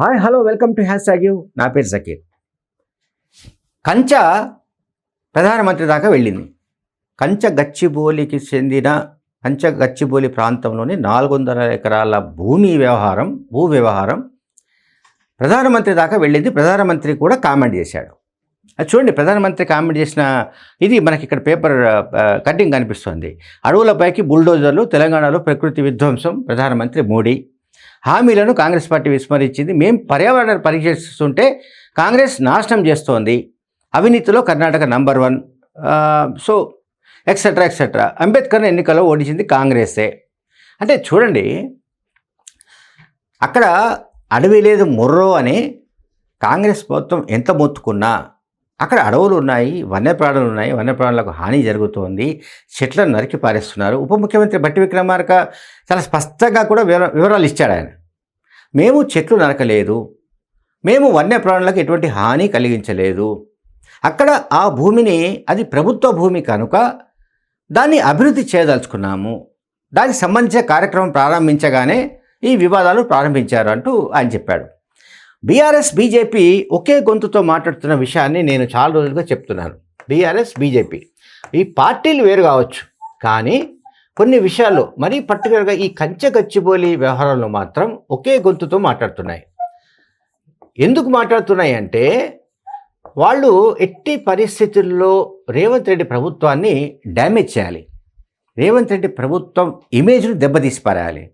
Hi hello welcome to hashtag you. నా పేరు జకీర్. కంచ ప్రధానమంత్రి దాకా వెళ్ళింది. కంచ గచ్చిబోలికి చెందిన కంచ గచ్చిబోలి ప్రాంతంలోని నాలుగు వందల ఎకరాల భూమి వ్యవహారం భూ వ్యవహారం ప్రధానమంత్రి దాకా వెళ్ళింది. ప్రధానమంత్రి కూడా కామెంట్ చేశాడు. అది చూడండి ప్రధానమంత్రి కామెంట్ చేసిన ఇది మనకి ఇక్కడ పేపర్ కటింగ్ కనిపిస్తుంది. అడవులపైకి బుల్డోజర్లు తెలంగాణలో ప్రకృతి విధ్వంసం ప్రధానమంత్రి మోడీ. హామీలను కాంగ్రెస్ పార్టీ విస్మరించింది. మేం పర్యావరణ పరీక్షిస్తుంటే కాంగ్రెస్ నాశనం చేస్తోంది. అవినీతిలో Karnataka number one. So etcetera etcetera Ambedkar ఎన్నికల్లో ఓడించింది కాంగ్రెసే. అంటే చూడండి అక్కడ అడవి లేదు ముర్రో అని కాంగ్రెస్ ప్రభుత్వం ఎంత మొత్తుకున్నా అక్కడ అడవులు ఉన్నాయి వన్యప్రాణులు ఉన్నాయి. వన్యప్రాణులకు హాని జరుగుతోంది. చెట్లను నరికి పారేస్తున్నారు. ఉప ముఖ్యమంత్రి బట్టి విక్రమార్క చాలా స్పష్టంగా కూడా వివర వివరాలు ఇచ్చాడు ఆయన. మేము చెట్లు నరకలేదు. మేము వన్యప్రాణులకు ఎటువంటి హాని కలిగించలేదు. అక్కడ ఆ భూమిని అది ప్రభుత్వ భూమి కనుక దాన్ని అభివృద్ధి చేయదలుచుకున్నాము. దానికి సంబంధించిన కార్యక్రమం ప్రారంభించగానే ఈ వివాదాలు ప్రారంభించారు అంటూ ఆయన చెప్పాడు. బీఆర్ఎస్ బీజేపీ ఒకే గొంతుతో మాట్లాడుతున్న విషయాన్ని నేను చాలా రోజులుగా చెప్తున్నాను. BRS BJP. ఈ పార్టీలు వేరు కావచ్చు. కానీ కొన్ని విషయాల్లో మరీ పర్టికులర్గా ఈ కంచె గచ్చిబోలి వ్యవహారంలో మాత్రం ఒకే గొంతుతో మాట్లాడుతున్నాయి. ఎందుకు మాట్లాడుతున్నాయి అంటే వాళ్ళు ఎట్టి పరిస్థితుల్లో రేవంత్ రెడ్డి ప్రభుత్వాన్ని డ్యామేజ్ చేయాలి. రేవంత్ రెడ్డి ప్రభుత్వం ఇమేజ్ను దెబ్బతీసి పారేయాలి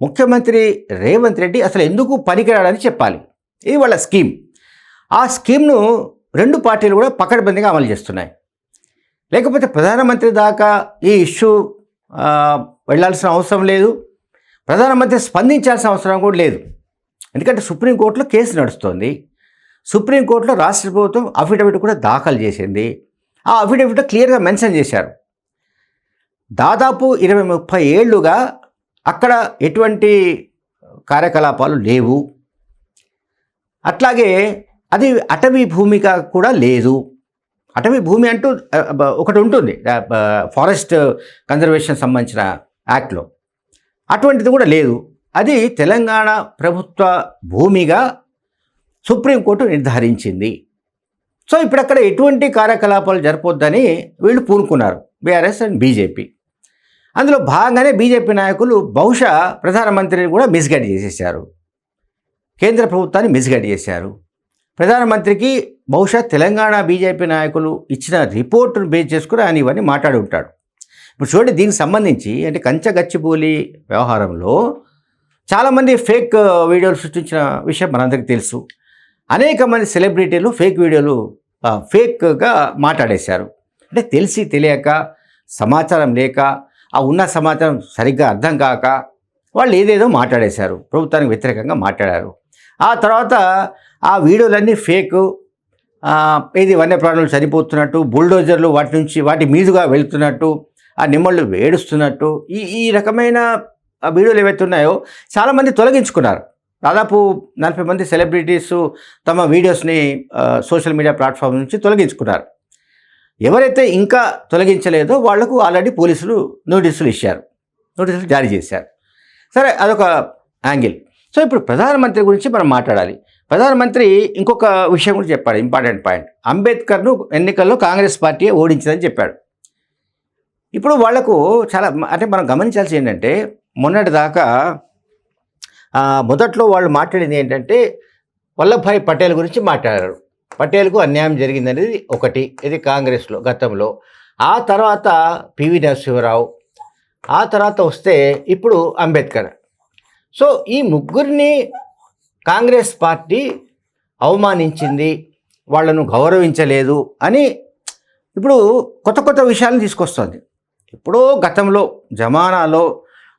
ముఖ్యమంత్రి రేవంత్ రెడ్డి అసలు ఎందుకు పనికిరాడని చెప్పాలి. ఇది వాళ్ళ స్కీమ్. ఆ స్కీమ్ను రెండు పార్టీలు కూడా పకడ్బందీగా అమలు చేస్తున్నాయి. లేకపోతే ప్రధానమంత్రి దాకా ఈ ఇష్యూ వెళ్ళాల్సిన వెళ్ళాల్సిన అవసరం లేదు. ప్రధానమంత్రి స్పందించాల్సిన అవసరం కూడా లేదు. ఎందుకంటే సుప్రీంకోర్టులో కేసు నడుస్తోంది. సుప్రీంకోర్టులో రాష్ట్ర ప్రభుత్వం అఫిడవిట్ కూడా దాఖలు చేసింది. ఆ అఫిడవిట్ క్లియర్గా మెన్షన్ చేశారు. దాదాపు ఇరవై ముప్పై ఏళ్ళుగా అక్కడ ఎటువంటి కార్యకలాపాలు లేవు. అట్లాగే అది అటవీ భూమిగా కూడా లేదు. అటవీ భూమి అంటూ ఒకటి ఉంటుంది ఫారెస్ట్ కన్జర్వేషన్ సంబంధించిన యాక్ట్లో. అటువంటిది కూడా లేదు. అది తెలంగాణ ప్రభుత్వ భూమిగా సుప్రీంకోర్టు నిర్ధారించింది. సో ఇప్పుడక్కడ ఎటువంటి కార్యకలాపాలు జరపొద్దని వీళ్ళు పూనుకున్నారు బీఆర్ఎస్ అండ్ బీజేపీ. అందులో భాగంగానే బీజేపీ నాయకులు బహుశా ప్రధానమంత్రిని కూడా మిస్గైడ్ చేసేసారు కేంద్ర ప్రభుత్వాన్ని మిస్గైడ్ చేశారు. ప్రధానమంత్రికి బహుశా తెలంగాణ బీజేపీ నాయకులు ఇచ్చిన రిపోర్టును బేస్ చేసుకుని ఆయన ఇవన్నీ మాట్లాడి ఉంటాడు. ఇప్పుడు చూడండి దీనికి సంబంధించి అంటే కంచె గచ్చిబూలి వ్యవహారంలో చాలామంది ఫేక్ వీడియోలు సృష్టించిన విషయం మనందరికీ తెలుసు. అనేక మంది సెలబ్రిటీలు ఫేక్ వీడియోలు ఫేక్గా మాట్లాడేశారు. అంటే తెలిసి తెలియక సమాచారం లేక ఆ ఉన్న సమాచారం సరిగ్గా అర్థం కాక వాళ్ళు ఏదేదో మాట్లాడేశారు. ప్రభుత్వానికి వ్యతిరేకంగా మాట్లాడారు. ఆ తర్వాత ఆ వీడియోలన్నీ ఫేక్ ఇది వన్యప్రాణులు చనిపోతున్నట్టు బుల్డోజర్లు వాటి నుంచి వాటి మీదుగా వెళ్తున్నట్టు ఆ నిమ్మళ్ళు వేడుస్తున్నట్టు ఈ ఈ రకమైన వీడియోలు ఏవైతే ఉన్నాయో చాలామంది తొలగించుకున్నారు. దాదాపు నలభై మంది సెలబ్రిటీస్ తమ వీడియోస్ని సోషల్ మీడియా ప్లాట్ఫామ్ నుంచి తొలగించుకున్నారు. ఎవరైతే ఇంకా తొలగించలేదో వాళ్ళకు ఆల్రెడీ పోలీసులు నోటీసులు ఇచ్చారు. నోటీసులు జారీ చేశారు. సరే అదొక యాంగిల్. సో ఇప్పుడు ప్రధానమంత్రి గురించి మనం మాట్లాడాలి. ప్రధానమంత్రి ఇంకొక విషయం కూడా చెప్పాడు ఇంపార్టెంట్ పాయింట్. అంబేద్కర్ను ఎన్నికల్లో కాంగ్రెస్ పార్టీ ఓడించిందని చెప్పాడు. ఇప్పుడు వాళ్ళకు చాలా అంటే మనం గమనించాల్సి ఏంటంటే మొన్నటి దాకా మొదట్లో వాళ్ళు మాట్లాడింది ఏంటంటే వల్లభాయ్ పటేల్ గురించి మాట్లాడారు. పటేల్కు అన్యాయం జరిగిందనేది ఒకటి ఇది కాంగ్రెస్లో గతంలో. ఆ తర్వాత పివి నరసింహరావు ఆ తర్వాత వస్తే ఇప్పుడు అంబేద్కర్. సో ఈ ముగ్గురిని కాంగ్రెస్ పార్టీ అవమానించింది వాళ్ళను గౌరవించలేదు అని ఇప్పుడు కొత్త కొత్త విషయాలను తీసుకొస్తుంది. ఎప్పుడో గతంలో జమానాలో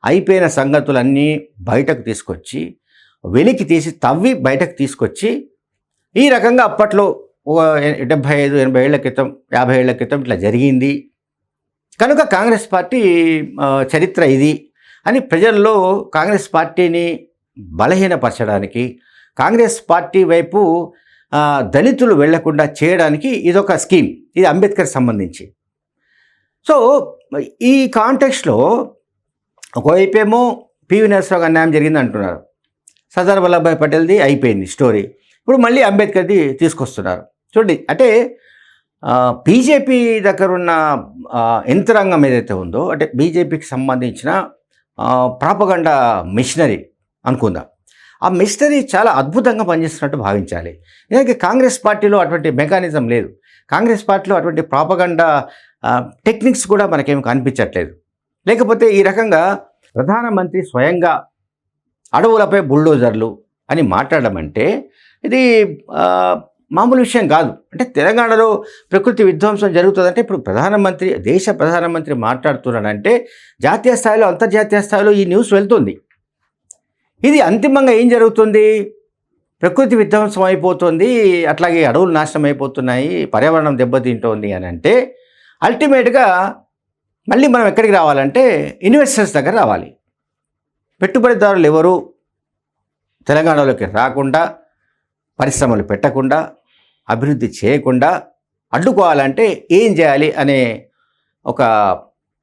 అయిపోయిన సంగతులన్నీ బయటకు తీసుకొచ్చి వెలికి తీసి తవ్వి బయటకు తీసుకొచ్చి ఈ రకంగా అప్పట్లో ఒక డెబ్భై ఐదు ఎనభై ఏళ్ళ క్రితం యాభై ఏళ్ళ క్రితం ఇట్లా జరిగింది. కనుక కాంగ్రెస్ పార్టీ చరిత్ర ఇది. అని ప్రజల్లో కాంగ్రెస్ పార్టీని బలహీనపరచడానికి కాంగ్రెస్ పార్టీ వైపు దళితులు వెళ్ళకుండా చేయడానికి ఇదొక స్కీమ్. ఇది అంబేద్కర్ సంబంధించి. సో ఈ కాంటెక్స్లో ఒకవైపేమో పివి నరసరావు అన్యాయం జరిగింది అంటున్నారు. సర్దార్ వల్లభాయ్ పటేల్ది అయిపోయింది స్టోరీ. ఇప్పుడు మళ్ళీ అంబేద్కర్ది తీసుకొస్తున్నారు. చూడండి అంటే బీజేపీ దగ్గర ఉన్న యంత్రాంగం ఏదైతే ఉందో అంటే బీజేపీకి సంబంధించిన ప్రాపగండ మిషనరీ అనుకుందాం. ఆ మిషనరీ చాలా అద్భుతంగా పనిచేస్తున్నట్టు భావించాలి. ఇలాగే కాంగ్రెస్ పార్టీలో అటువంటి మెకానిజం లేదు. కాంగ్రెస్ పార్టీలో అటువంటి ప్రాపగండ టెక్నిక్స్ కూడా మనకేం కనిపించట్లేదు. లేకపోతే ఈ రకంగా ప్రధానమంత్రి స్వయంగా అడవులపై బుల్డోజర్లు అని మాట్లాడడం అంటే ఇది మామూలు విషయం కాదు. అంటే తెలంగాణలో ప్రకృతి విధ్వంసం జరుగుతుందంటే ఇప్పుడు ప్రధానమంత్రి దేశ ప్రధానమంత్రి మాట్లాడుతున్నాడంటే జాతీయ స్థాయిలో అంతర్జాతీయ స్థాయిలో ఈ న్యూస్ వెళ్తుంది. ఇది అంతిమంగా ఏం జరుగుతుంది? ప్రకృతి విధ్వంసం అయిపోతుంది అట్లాగే అడవులు నాశనం అయిపోతున్నాయి పర్యావరణం దెబ్బతింటోంది అని అంటే అల్టిమేట్గా మళ్ళీ మనం ఎక్కడికి రావాలంటే ఇన్వెస్టర్స్ దగ్గర రావాలి. పెట్టుబడిదారులు ఎవరు? తెలంగాణలోకి రాకుండా పరిశ్రమలు పెట్టకుండా అభివృద్ధి చేయకుండా అడ్డుకోవాలంటే ఏం చేయాలి అనే ఒక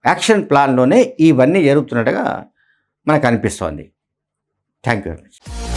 యాక్షన్ ప్లాన్లోనే ఇవన్నీ జరుగుతున్నట్టుగా మనకు అనిపిస్తోంది. Thank you very much.